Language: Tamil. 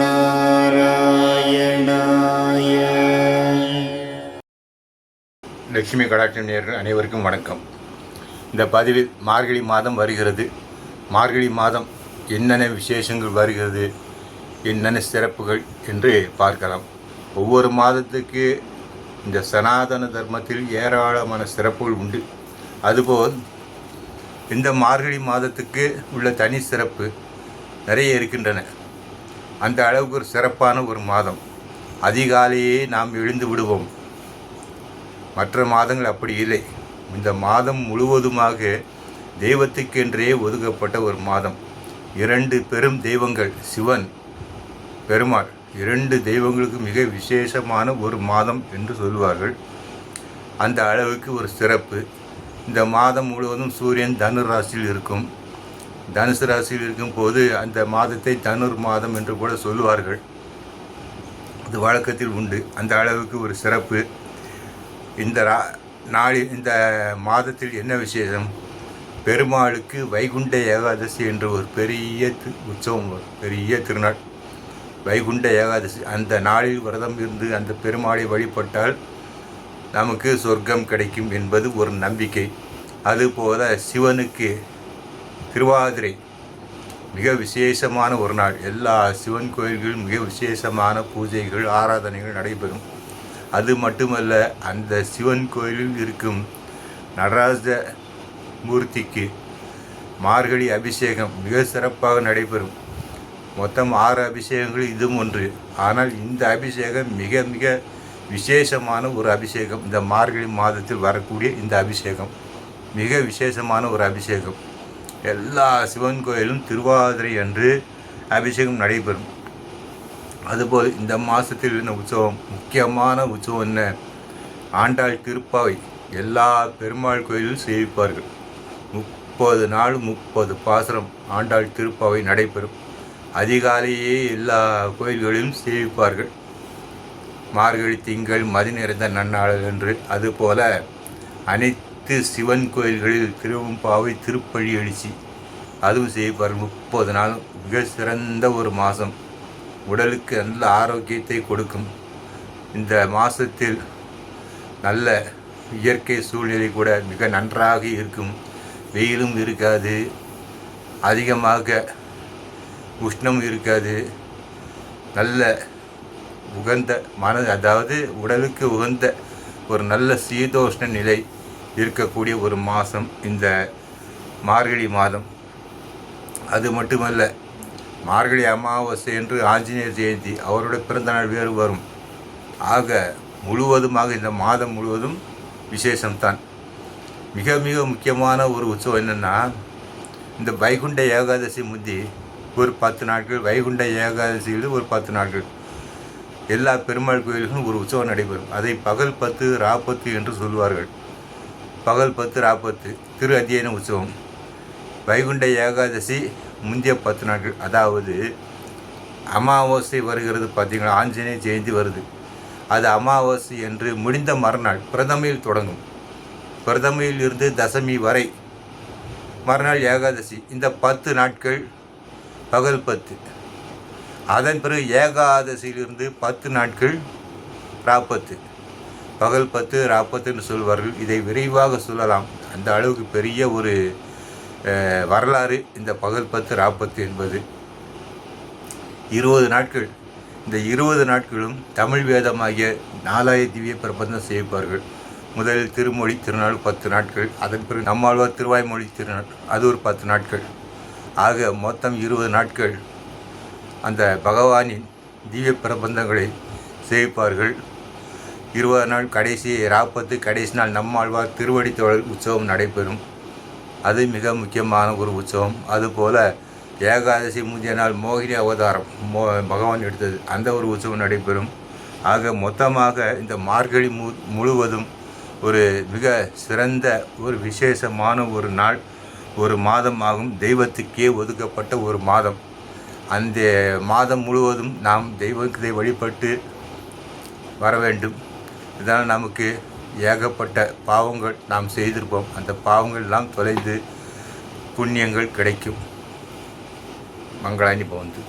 நாராயணாய லட்சுமி கடாட்சி நேர்கள் அனைவருக்கும் வணக்கம். இந்த பதிவில் மார்கழி மாதம் வருகிறது. மார்கழி மாதம் என்னென்ன விசேஷங்கள் வருகிறது என்னென்ன சிறப்புகள் என்று பார்க்கலாம். ஒவ்வொரு மாதத்துக்கு இந்த சனாதன தர்மத்தில் ஏராளமான சிறப்புகள் உண்டு. அதுபோல் இந்த மார்கழி மாதத்துக்கு உள்ள தனி சிறப்பு நிறைய இருக்கின்றன. அந்த அளவுக்கு ஒரு சிறப்பான ஒரு மாதம். அதிகாலையே நாம் எழுந்து விடுவோம். மற்ற மாதங்கள் அப்படி இல்லை. இந்த மாதம் முழுவதுமாக தெய்வத்துக்கென்றே ஒதுக்கப்பட்ட ஒரு மாதம். இரண்டு பெரும் தெய்வங்கள் சிவன் பெருமாள். இரண்டு தெய்வங்களுக்கு மிக விசேஷமான ஒரு மாதம் என்று சொல்வார்கள் அந்த அளவுக்கு ஒரு சிறப்பு. இந்த மாதம் முழுவதும் சூரியன் தனுர் ராசியில் இருக்கும். தனுசு ராசியில் இருக்கும் போது அந்த மாதத்தை தனுர் மாதம் என்று கூட சொல்லுவார்கள். இது வழக்கத்தில் உண்டு. அந்த அளவுக்கு ஒரு சிறப்பு. இந்த ரா நாளில் இந்த மாதத்தில் என்ன விசேஷம்? பெருமாளுக்கு வைகுண்ட ஏகாதசி என்ற ஒரு பெரிய உற்சவம் பெரிய திருநாள். வைகுண்ட ஏகாதசி. அந்த நாளில் விரதம் இருந்து அந்த பெருமாளை வழிபட்டால் நமக்கு சொர்க்கம் கிடைக்கும் என்பது ஒரு நம்பிக்கை. அதுபோல சிவனுக்கு திருவாதிரை மிக விசேஷமான ஒரு நாள். எல்லா சிவன் கோயில்களும் மிக விசேஷமான பூஜைகள் ஆராதனைகள் நடைபெறும். அது மட்டுமல்ல அந்த சிவன் கோயிலில் இருக்கும் நடராஜ மூர்த்திக்கு மார்கழி அபிஷேகம் மிக சிறப்பாக நடைபெறும். மொத்தம் ஆறு அபிஷேகங்கள் இதுவும் ஒன்று. ஆனால் இந்த அபிஷேகம் மிக மிக விசேஷமான ஒரு அபிஷேகம். இந்த மார்கழி மாதத்தில் வரக்கூடிய இந்த அபிஷேகம். மிக விசேஷமான ஒரு அபிஷேகம். எல்லா சிவன் கோயிலும் திருவாதிரை அன்று அபிஷேகம் நடைபெறும். அதுபோல் இந்த மாதத்தில் இந்த உற்சவம்? முக்கியமான உற்சவம் என்ன? ஆண்டாள் திருப்பாவை எல்லா பெருமாள் கோயிலும் சேவிப்பார்கள் முப்பது நாள் முப்பது பாசுரம் ஆண்டாள் திருப்பாவை நடைபெறும். அதிகாலையே எல்லா கோயில்களிலும் சேவிப்பார்கள் மார்கழி திங்கள் மதி நிறைந்த நன்னாள் என்று அதுபோல அனைத்து சிவன் கோயில்களில் திருவம்பாவை திருப்பழி எழுச்சி அதுவும் செய்வார்கள் முப்பது நாள் மிக சிறந்த ஒரு மாதம். உடலுக்கு நல்ல ஆரோக்கியத்தை கொடுக்கும். இந்த மாதத்தில் நல்ல இயற்கை சூழ்நிலை கூட மிக நன்றாக இருக்கும். வெயிலும் இருக்காது. அதிகமாக உஷ்ணம் இருக்காது. நல்ல உகந்த மன அதாவது உடலுக்கு உகந்த ஒரு நல்ல சீதோஷ்ண நிலை இருக்கக்கூடிய ஒரு மாதம் இந்த மார்கழி மாதம். அது மட்டுமல்ல மார்கழி அமாவாசை என்று ஆஞ்சநேயர் ஜெயந்தி அவருடைய பிறந்தநாள் வேறு வரும். ஆக முழுவதுமாக இந்த மாதம் முழுவதும் விசேஷம்தான். மிக மிக முக்கியமான ஒரு உற்சவம் என்னென்னா இந்த வைகுண்ட ஏகாதசி முந்தி ஒரு பத்து நாட்கள் வைகுண்ட ஏகாதசியில் ஒரு பத்து நாட்கள். எல்லா பெருமாள் கோயில்களும் ஒரு உற்சவம் நடைபெறும். அதை பகல் பத்து ராப்பத்து என்று சொல்வார்கள் பகல் பத்து ராப்பத்து திரு அத்தியன உற்சவம். வைகுண்ட ஏகாதசி முந்தைய பத்து நாட்கள். அதாவது அமாவாசை வருகிறது பார்த்தீங்களா? ஆஞ்சநேய ஜெயந்தி வருது. அது அமாவாசை என்று முடிந்த மறுநாள் பிரதமையில் தொடங்கும். பிரதமையில் இருந்து தசமி வரை மறுநாள் ஏகாதசி. இந்த பத்து நாட்கள் பகல் பத்து. அதன் பிறகு ஏகாதசியிலிருந்து பத்து நாட்கள் ராப்பத்து. பகல் பத்து ராப்பத்துன்னு சொல்வார்கள். இதை விரைவாக சொல்லலாம். அந்த அளவுக்கு பெரிய ஒரு வரலாறு இந்த பகல் பத்து ராப்பத்து என்பது. இருபது நாட்கள். இந்த இருபது நாட்களும் தமிழ் வேதமாகிய நாலாய திவ்ய பிரபந்தம் செய்வார்கள். முதலில் திருமொழி திருநாள் பத்து நாட்கள். அதன் பிறகு நம்மாழ்வார் திருவாய்மொழி திருநாள். அது ஒரு பத்து நாட்கள். ஆக மொத்தம் இருபது நாட்கள். அந்த பகவானின் திவ்ய பிரபந்தங்களை சேவிப்பார்கள். இருபது நாள் கடைசி ராப்பத்து கடைசி நாள் நம்மாழ்வார் திருவடி தொழில் உற்சவம் நடைபெறும். அது மிக முக்கியமான ஒரு உற்சவம். அதுபோல் ஏகாதசி முந்தைய நாள் மோகினி அவதாரம் மோ பகவான் எடுத்தது. அந்த ஒரு உற்சவம் நடைபெறும். ஆக மொத்தமாக இந்த மார்கழி மு முழுவதும் ஒரு மிக சிறந்த ஒரு விசேஷமான ஒரு நாள் ஒரு மாதம் ஆகும். தெய்வத்துக்கே ஒதுக்கப்பட்ட ஒரு மாதம். அந்த மாதம் முழுவதும் நாம் தெய்வத்தை வழிபட்டு வர வேண்டும். இதனால் நமக்கு ஏகப்பட்ட பாவங்கள் நாம் செய்திருப்போம். அந்த பாவங்கள் எல்லாம் தொலைந்து புண்ணியங்கள் கிடைக்கும். மங்களானி பவந்து.